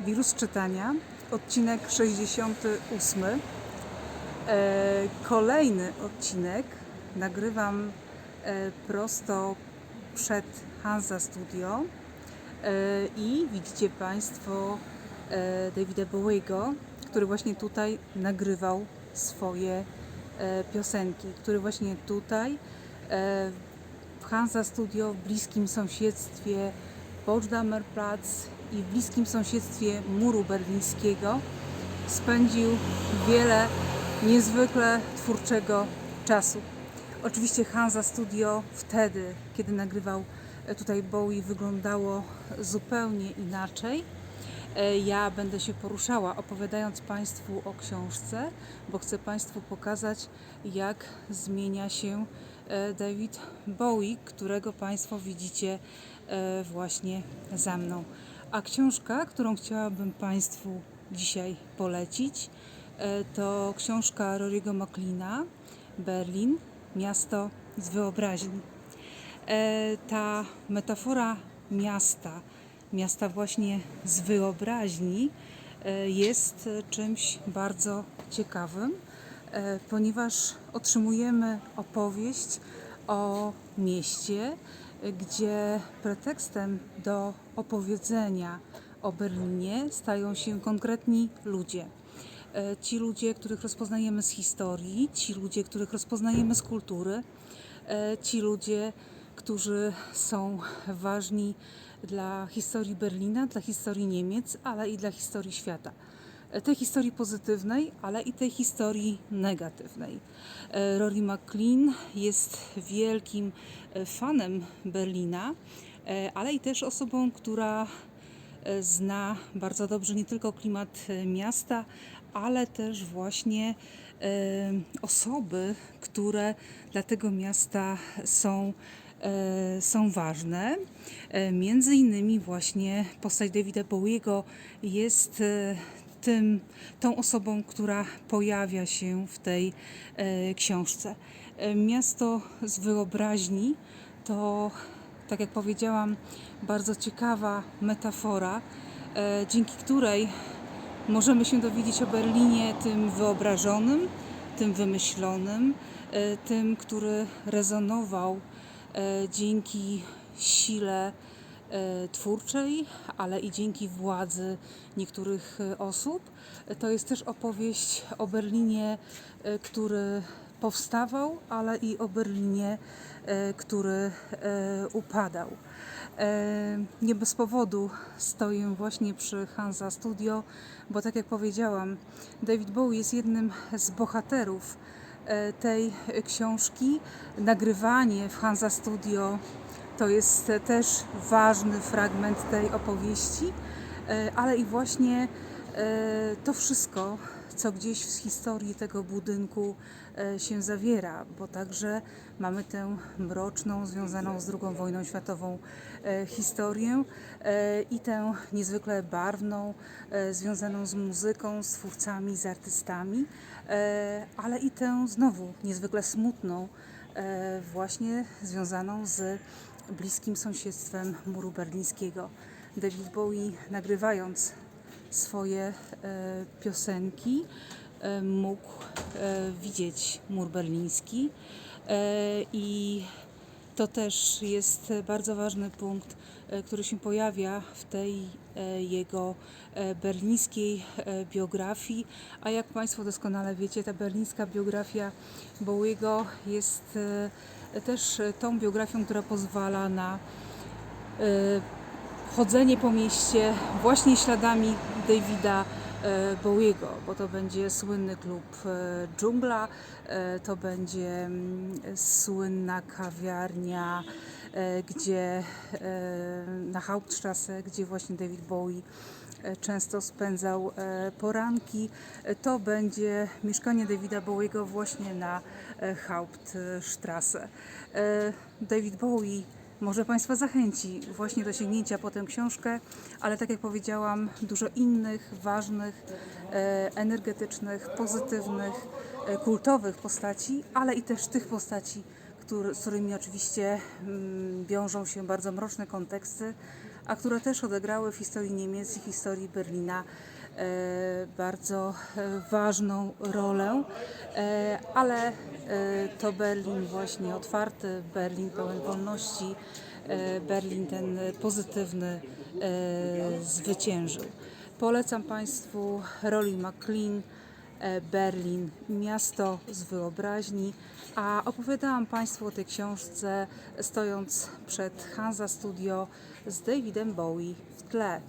Wirus czytania, odcinek 68. E, kolejny odcinek nagrywam e, prosto przed Hansa Studio e, i widzicie Państwo Davida Bowiego, który właśnie tutaj nagrywał swoje piosenki, który właśnie tutaj w Hansa Studio w bliskim sąsiedztwie Potsdamer Platz i w bliskim sąsiedztwie muru berlińskiego spędził wiele niezwykle twórczego czasu. Oczywiście Hansa Studio wtedy, kiedy nagrywał e, tutaj Bowie, wyglądało zupełnie inaczej. E, Ja będę się poruszała opowiadając Państwu o książce, bo chcę Państwu pokazać, jak zmienia się e, David Bowie, którego Państwo widzicie właśnie za mną. A książka, którą chciałabym Państwu dzisiaj polecić, e, to książka Rory'ego McLeana Berlin, miasto z wyobraźni. E, ta metafora miasta, miasta właśnie z wyobraźni, e, jest czymś bardzo ciekawym, ponieważ otrzymujemy opowieść o mieście, gdzie pretekstem do opowiedzenia o Berlinie stają się konkretni ludzie. E, Ci ludzie, których rozpoznajemy z historii, ci ludzie, których rozpoznajemy z kultury, e, ci ludzie, którzy są ważni dla historii Berlina, dla historii Niemiec, ale i dla historii świata. Tej historii pozytywnej, ale i tej historii negatywnej. E, Rory McLean jest wielkim e, fanem Berlina, e, ale i też osobą, która zna bardzo dobrze nie tylko klimat miasta, ale też właśnie osoby, które dla tego miasta są, są ważne. Między innymi właśnie postać Davida Bowiego jest tym, tą osobą, która pojawia się w tej e, książce. E, Miasto z wyobraźni to, tak jak powiedziałam, bardzo ciekawa metafora, e, dzięki której możemy się dowiedzieć o Berlinie tym wyobrażonym, tym wymyślonym, tym, który rezonował dzięki sile twórczej, ale i dzięki władzy niektórych e, osób. E, To jest też opowieść o Berlinie, e, który powstawał, ale i o Berlinie, e, który e, upadał. E, Nie bez powodu stoję właśnie przy Hansa Studio, bo tak jak powiedziałam, David Bowie jest jednym z bohaterów e, tej książki. Nagrywanie w Hansa Studio to jest e, też ważny fragment tej opowieści, e, ale i właśnie e, to wszystko, co gdzieś w historii tego budynku się zawiera, bo także mamy tę mroczną, związaną z II wojną światową historię i tę niezwykle barwną, związaną z muzyką, z twórcami, z artystami, ale i tę znowu niezwykle smutną, właśnie związaną z bliskim sąsiedztwem muru berlińskiego. David Bowie nagrywając swoje e, piosenki e, mógł e, widzieć mur berliński i to też jest bardzo ważny punkt, który się pojawia w tej jego berlińskiej biografii. A jak Państwo doskonale wiecie, ta berlińska biografia Bowiego jest też e, tą biografią, która pozwala na e, chodzenie po mieście właśnie śladami Davida e, Bowiego, bo to będzie słynny klub Dżungla, to będzie mm, słynna kawiarnia, gdzie e, na Hauptstrasse, gdzie właśnie David Bowie e, często spędzał e, poranki. E, To będzie mieszkanie Davida Bowiego właśnie na e, Hauptstrasse. E, David Bowie może Państwa zachęci właśnie do sięgnięcia po tę książkę, ale tak jak powiedziałam, dużo innych ważnych, e, energetycznych, pozytywnych, e, kultowych postaci, ale i też tych postaci, który, z którymi oczywiście mm, wiążą się bardzo mroczne konteksty, a które też odegrały w historii Niemiec i historii Berlina e, bardzo e, ważną rolę, e, ale to Berlin właśnie otwarty, Berlin pełen wolności, Berlin ten pozytywny zwyciężył. Polecam Państwu Rolling McLean, Berlin, miasto z wyobraźni, a opowiadałam Państwu o tej książce stojąc przed Hansa Studio z Davidem Bowie w tle.